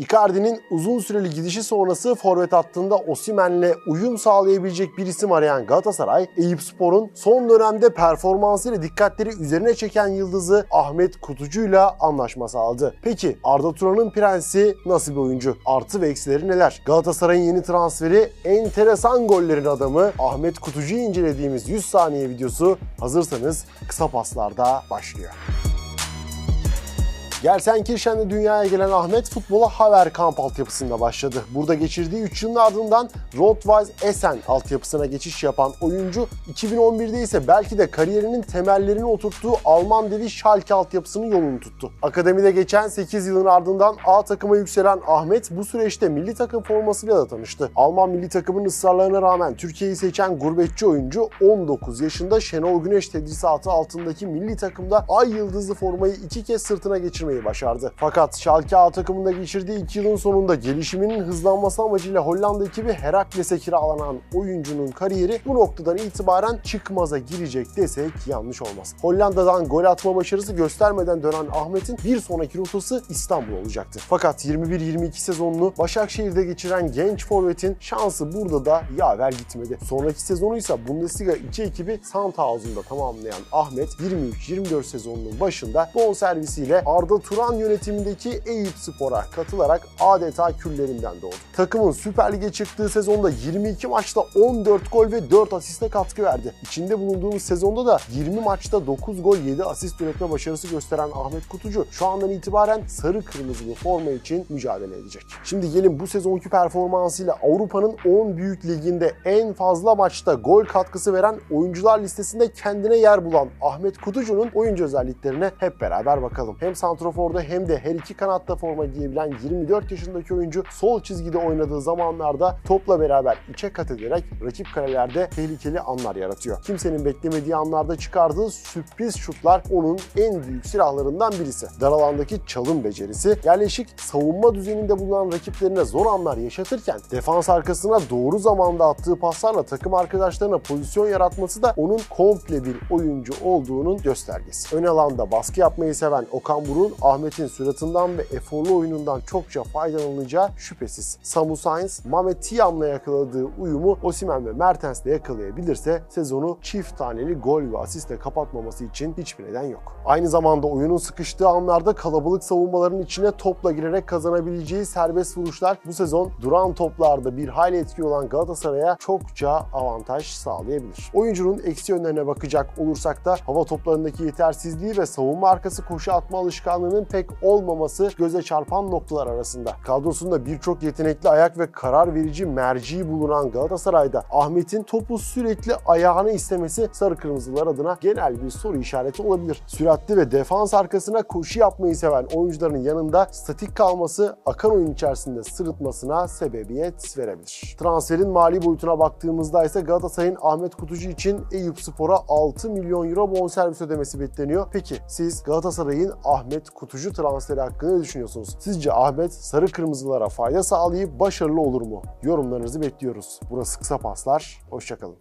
Icardi'nin uzun süreli gidişi sonrası forvet hattında Osimhen'le uyum sağlayabilecek bir isim arayan Galatasaray, Eyüpspor'un son dönemde performansıyla dikkatleri üzerine çeken yıldızı Ahmet Kutucu'yla anlaşma sağladı. Peki Arda Turan'ın prensi nasıl bir oyuncu? Artı ve eksileri neler? Galatasaray'ın yeni transferi enteresan gollerin adamı Ahmet Kutucu'yu incelediğimiz 100 saniye videosu hazırsanız kısa paslarda başlıyor. Gelsenkirchen'de dünyaya gelen Ahmet futbola Haverkamp altyapısında başladı. Burada geçirdiği 3 yılın ardından Rotweiss Essen altyapısına geçiş yapan oyuncu 2011'de ise belki de kariyerinin temellerini oturttuğu Alman devi Schalke altyapısının yolunu tuttu. Akademide geçen 8 yılın ardından A takıma yükselen Ahmet bu süreçte milli takım formasıyla da tanıştı. Alman milli takımın ısrarlarına rağmen Türkiye'yi seçen gurbetçi oyuncu 19 yaşında Şenol Güneş tedrisatı altındaki milli takımda ay yıldızlı formayı iki kez sırtına geçirmeye başardı. Fakat Schalke A takımında geçirdiği 2 yılın sonunda gelişiminin hızlanması amacıyla Hollanda ekibi Herakles'e kiralanan oyuncunun kariyeri bu noktadan itibaren çıkmaza girecek desek yanlış olmaz. Hollanda'dan gol atma başarısı göstermeden dönen Ahmet'in bir sonraki rotası İstanbul olacaktı. Fakat 21-22 sezonunu Başakşehir'de geçiren genç forvetin şansı burada da yaver gitmedi. Sonraki sezonu ise Bundesliga 2 ekibi Sandhausen'da tamamlayan Ahmet 23-24 sezonunun başında bonservisiyle Arda Turan yönetimindeki Eyüp Spor'a katılarak adeta küllerinden doğdu. Takımın Süper Lig'e çıktığı sezonda 22 maçta 14 gol ve 4 asiste katkı verdi. İçinde bulunduğumuz sezonda da 20 maçta 9 gol 7 asist üretme başarısı gösteren Ahmet Kutucu şu andan itibaren sarı kırmızılı forma için mücadele edecek. Şimdi gelin bu sezonki performansıyla Avrupa'nın 10 büyük liginde en fazla maçta gol katkısı veren oyuncular listesinde kendine yer bulan Ahmet Kutucu'nun oyuncu özelliklerine hep beraber bakalım. Hem santroforda hem de her iki kanatta forma giyebilen 24 yaşındaki oyuncu sol çizgide oynadığı zamanlarda topla beraber içe kat ederek rakip kalelerde tehlikeli anlar yaratıyor. Kimsenin beklemediği anlarda çıkardığı sürpriz şutlar onun en büyük silahlarından birisi. Dar alandaki çalım becerisi, yerleşik savunma düzeninde bulunan rakiplerine zor anlar yaşatırken defans arkasına doğru zamanda attığı paslarla takım arkadaşlarına pozisyon yaratması da onun komple bir oyuncu olduğunun göstergesi. Ön alanda baskı yapmayı seven Okan Burun Ahmet'in süratından ve eforlu oyunundan çokça faydalanacağı şüphesiz. Samu Sainz, Mehmet Tiam'la yakaladığı uyumu Osimhen ve Mertens'le yakalayabilirse sezonu çift taneli gol ve asistle kapatmaması için hiçbir neden yok. Aynı zamanda oyunun sıkıştığı anlarda kalabalık savunmaların içine topla girerek kazanabileceği serbest vuruşlar bu sezon duran toplarda bir hayli etkili olan Galatasaray'a çokça avantaj sağlayabilir. Oyuncunun eksi yönlerine bakacak olursak da hava toplarındaki yetersizliği ve savunma arkası koşu atma alışkanlığının pek olmaması göze çarpan noktalar arasında. Kadrosunda birçok yetenekli ayak ve karar verici merci bulunan Galatasaray'da Ahmet'in topu sürekli ayağını istemesi sarı kırmızılar adına genel bir soru işareti olabilir. Süratli ve defans arkasına koşu yapmayı seven oyuncuların yanında statik kalması akan oyun içerisinde sırıtmasına sebebiyet verebilir. Transferin mali boyutuna baktığımızda ise Galatasaray'ın Ahmet Kutucu için Eyüp Spor'a 6 milyon euro bonservis ödemesi bekleniyor. Peki siz Galatasaray'ın Ahmet Kutucu transferi hakkında ne düşünüyorsunuz? Sizce Ahmet sarı kırmızılara fayda sağlayıp başarılı olur mu? Yorumlarınızı bekliyoruz. Burası Kısa Paslar. Hoşçakalın.